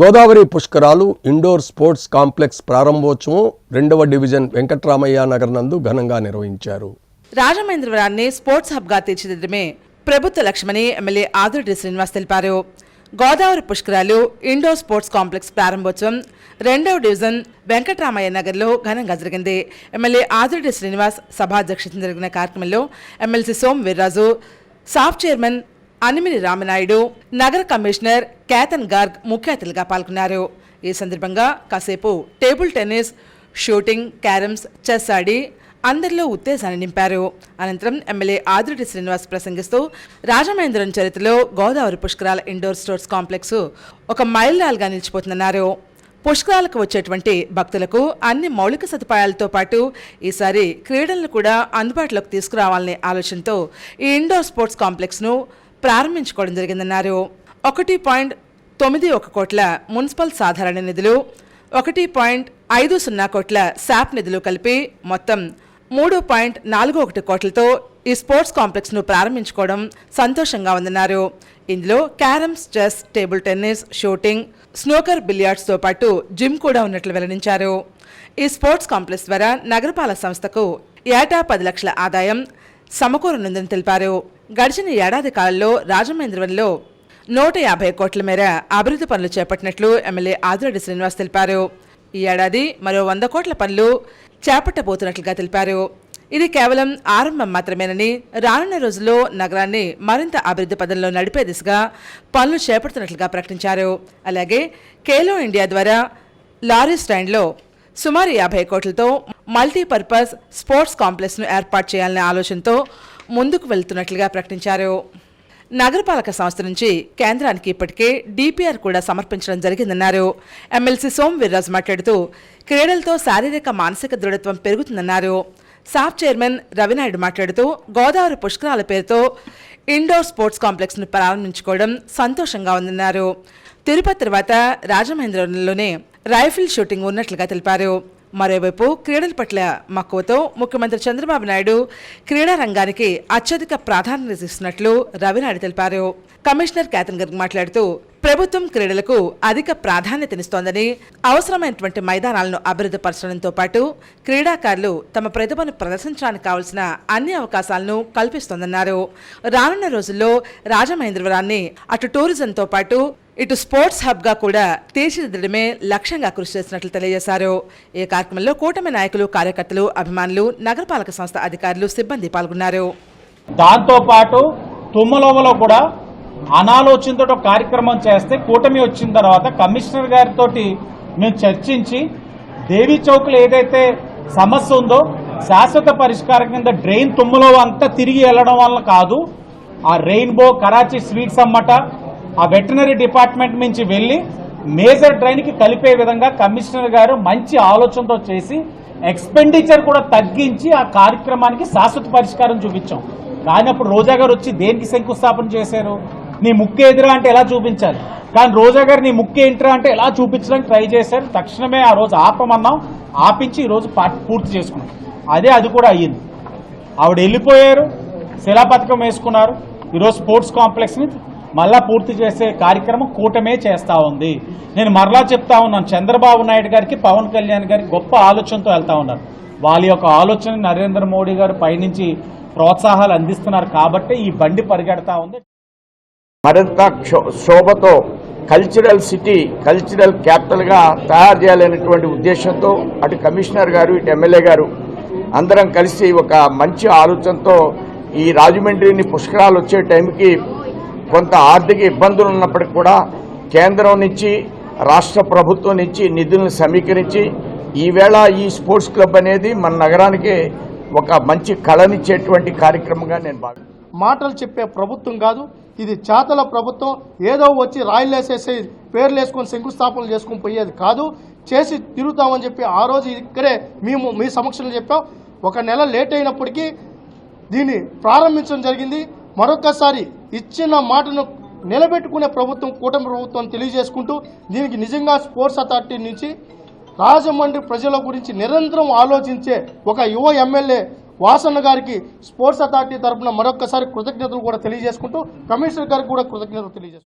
గోదావరి పుష్కరాలు indoor sports complex ప్రారంభోత్సవం రెండవ డివిజన్ వెంకట్రామయ్య నగర్ నందు ఘనంగా నిర్వహించారు. రాజమహేంద్రవరాన్ని స్పోర్ట్స్ హబ్గా తీర్చిదిద్దడమే ప్రభుత్వ లక్ష్యమని ఎమ్మెల్యే ఆదురెడ్డి శ్రీనివాస్ తెలిపారు. గోదావరి పుష్కరాలు ఇండోర్ స్పోర్ట్స్ కాంప్లెక్స్ ప్రారంభోత్సవం రెండవ డివిజన్ వెంకటరామయ్య నగర్లో ఘనంగా జరిగింది. ఎమ్మెల్యే ఆదురెడ్డి శ్రీనివాస్ సభాధ్యక్షతన జరిగిన కార్యక్రమంలో ఎమ్మెల్సీ సోమ్ వీర్రాజు సాఫ్ చైర్మన్ అనిమిని రామనాయుడు నగర కమిషనర్ కేతన్ గార్గ్ ముఖ్య అతిథులుగా పాల్గొన్నారు. ఈ సందర్భంగా కాసేపు table tennis shooting carroms chess ఆడి అందరిలో ఉత్తేజాన్ని నింపారు. అనంతరం ఎమ్మెల్యే ఆదిరెడ్డి శ్రీనివాస్ ప్రసంగిస్తూ రాజమహేంద్రం చరిత్రలో గోదావరి పుష్కరాల ఇండోర్ స్పోర్ట్స్ కాంప్లెక్స్ ఒక మైలురాలుగా నిలిచిపోతుందన్నారు. పుష్కరాలకు వచ్చేటువంటి భక్తులకు అన్ని మౌలిక సదుపాయాలతో పాటు ఈసారి క్రీడలను కూడా అందుబాటులోకి తీసుకురావాలనే ఆలోచనతో ఈ ఇండోర్ స్పోర్ట్స్ కాంప్లెక్స్ను ప్రారంభించుకోవడం జరిగిందన్నారు. ఒకటి పాయింట్ తొమ్మిది ఒక కోట్ల మున్సిపల్ సాధారణ నిధులు ఒకటి పాయింట్ ఐదు సున్నా కోట్ల శాప్ నిధులు కలిపి మొత్తం మూడు పాయింట్ నాలుగు ఒకటి కోట్లతో ఈ స్పోర్ట్స్ కాంప్లెక్స్ను ప్రారంభించుకోవడం సంతోషంగా ఉందన్నారు. ఇందులో carroms chess table tennis shooting snooker బిలియార్డ్స్తో పాటు జిమ్ కూడా ఉన్నట్లు వెల్లడించారు. ఈ స్పోర్ట్స్ కాంప్లెక్స్ ద్వారా నగరపాలక సంస్థకు ఏటా పది లక్షల ఆదాయం సమకూరనుందని తెలిపారు. గడిచిన ఏడాది కాలంలో రాజమహేంద్రవరంలో నూట యాభై కోట్ల మేర అభివృద్ధి పనులు చేపట్టినట్లు ఎమ్మెల్యే ఆదిరెడ్డి శ్రీనివాస్ తెలిపారు. ఈ ఏడాది మరో వంద కోట్ల పనులు చేపట్టబోతున్నట్లుగా తెలిపారు. ఇది కేవలం ఆరంభం మాత్రమేనని రానున్న రోజుల్లో నగరాన్ని మరింత అభివృద్ధి పదంలో నడిపే దిశగా పనులు చేపడుతున్నట్లుగా ప్రకటించారు. అలాగే కేలో ఇండియా ద్వారా లారీ స్టాండ్లో సుమారు యాభై కోట్లతో మల్టీపర్పస్ స్పోర్ట్స్ కాంప్లెక్స్ను ఏర్పాటు చేయాలనే ఆలోచనతో ముందుకు వెళ్తున్నట్లుగా ప్రకటించారు. నగరపాలక సంస్థ నుంచి కేంద్రానికి ఇప్పటికే డిపిఆర్ కూడా సమర్పించడం జరిగిందన్నారు. ఎమ్మెల్సీ సోమ్ వీర్రాజు మాట్లాడుతూ క్రీడలతో శారీరక మానసిక దృఢత్వం పెరుగుతుందన్నారు. సాఫ్ చైర్మన్ రవినాయుడు మాట్లాడుతూ గోదావరి పుష్కరాల పేరుతో ఇండోర్ స్పోర్ట్స్ కాంప్లెక్స్ను ప్రారంభించుకోవడం సంతోషంగా ఉందన్నారు. తిరుపతి తర్వాత రాజమహేంద్రవరంలోనే రైఫిల్ షూటింగ్ ఉన్నట్లుగా తెలిపారు. మరోవైపు క్రీడల పట్ల మక్కువతో ముఖ్యమంత్రి చంద్రబాబు నాయుడు క్రీడా రంగానికి అత్యధిక ప్రాధాన్యత ఇస్తున్నట్లు రవినాయుడు తెలిపారు. కమిషనర్ కేతన్ గర్గ్ మాట్లాడుతూ ప్రభుత్వం క్రీడలకు అధిక ప్రాధాన్యతనిస్తోందని అవసరమైనటువంటి మైదానాలను అభివృద్ధి పరచడంతో పాటు క్రీడాకారులు తమ ప్రతిభను ప్రదర్శించడానికి కావలసిన అన్ని అవకాశాలను కల్పిస్తోందన్నారు. రానున్న రోజుల్లో రాజమహేంద్రవరాన్ని అటు టూరిజంతో పాటు ఇటు స్పోర్ట్స్ హబ్గా కూడా తీర్చిదిద్దడమే లక్ష్యంగా కృషి చేసినట్లు తెలియజేశారు. ఈ కార్యక్రమంలో కూటమి నాయకులు కార్యకర్తలు అభిమానులు నగరపాలక సంస్థ అధికారులు సిబ్బంది పాల్గొన్నారు. దాంతోపాటు తుమ్మలోమలో కూడా అనాలోచనతో కార్యక్రమం చేస్తే కూటమి వచ్చిన తర్వాత కమిషనర్ గారితో మేము చర్చించి దేవీ చౌక్లో ఏదైతే సమస్య ఉందో శాశ్వత పరిష్కారం కింద డ్రైన్ తుమ్మలో అంతా తిరిగి వెళ్ళడం వల్ల కాదు ఆ రెయిన్బో కరాచీ స్వీట్స్ అమ్మట ఆ వెటనరీ డిపార్ట్మెంట్ నుంచి వెళ్ళి మేజర్ డ్రైన్కి కలిపే విధంగా కమిషనర్ గారు మంచి ఆలోచనతో చేసి ఎక్స్పెండిచర్ కూడా తగ్గించి ఆ కార్యక్రమానికి శాశ్వత పరిష్కారం చూపించాం. కానీ అప్పుడు రోజా గారు వచ్చి దేనికి శంకుస్థాపన చేశారు? నీ ముక్కు ఎదురా అంటే ఎలా చూపించాలి? కానీ రోజా గారు నీ ముక్కు ఏంట్రా అంటే ఎలా చూపించడానికి ట్రై చేశారు? తక్షణమే ఆ రోజు ఆపమన్నాం. ఆపించి ఈరోజు పా- పూర్తి చేసుకున్నాం. అదే అది కూడా అయ్యింది. ఆవిడ వెళ్ళిపోయారు. శిలాపథకం వేసుకున్నారు. ఈరోజు స్పోర్ట్స్ కాంప్లెక్స్ని మళ్ళా పూర్తి చేసే కార్యక్రమం కూటమే చేస్తా ఉంది. నేను మరలా చెప్తా ఉన్నాను. చంద్రబాబు నాయుడు గారికి పవన్ కళ్యాణ్ గారికి గొప్ప ఆలోచనతో వెళ్తా ఉన్నారు. వాళ్ళ యొక్క ఆలోచన నరేంద్ర మోడీ గారు పైనుంచి ప్రోత్సాహాలు అందిస్తున్నారు కాబట్టి ఈ బండి పరిగెడతా ఉంది. మరింత క్షో- శోభతో కల్చరల్ సిటీ కల్చరల్ క్యాపిటల్గా తయారు చేయాలనేటువంటి ఉద్దేశంతో అటు కమిషనర్ గారు ఇటు ఎమ్మెల్యే గారు అందరం కలిసి ఒక మంచి ఆలోచనతో ఈ రాజమండ్రిని పుష్కరాలు వచ్చే టైంకి కొంత ఆర్థిక ఇబ్బందులు ఉన్నప్పటికీ కూడా కేంద్రం నుంచి రాష్ట్ర ప్రభుత్వం నుంచి నిధులను సమీకరించి ఈవేళ ఈ స్పోర్ట్స్ క్లబ్ అనేది మన నగరానికి ఒక మంచి కళనిచ్చేటువంటి కార్యక్రమంగా నేను భావి మాటలు చెప్పే ప్రభుత్వం కాదు ఇది చేతల ప్రభుత్వం. ఏదో వచ్చి రాయిలేసేసి పేర్లు వేసుకొని శంకుస్థాపనలు చేసుకొని పోయేది కాదు. చేసి తిరుగుతామని చెప్పి ఆ రోజు ఇక్కడే మేము మీ సమక్షంలో చెప్పాం. ఒక నెల లేట్ అయినప్పటికీ దీన్ని ప్రారంభించడం జరిగింది. మరొకసారి ఇచ్చిన మాటను నిలబెట్టుకునే ప్రభుత్వం కూటమి ప్రభుత్వం తెలియజేసుకుంటూ దీనికి నిజంగా స్పోర్ట్స్ అథారిటీ నుంచి రాజమండ్రి ప్రజల గురించి నిరంతరం ఆలోచించే ఒక యువ ఎమ్మెల్యే వాసన్న గారికి స్పోర్ట్స్ అథారిటీ తరఫున మరొకసారి కృతజ్ఞతలు కూడా తెలియజేసుకుంటూ కమిషనర్ గారికి కూడా కృతజ్ఞతలు తెలియజేసుకుంటాం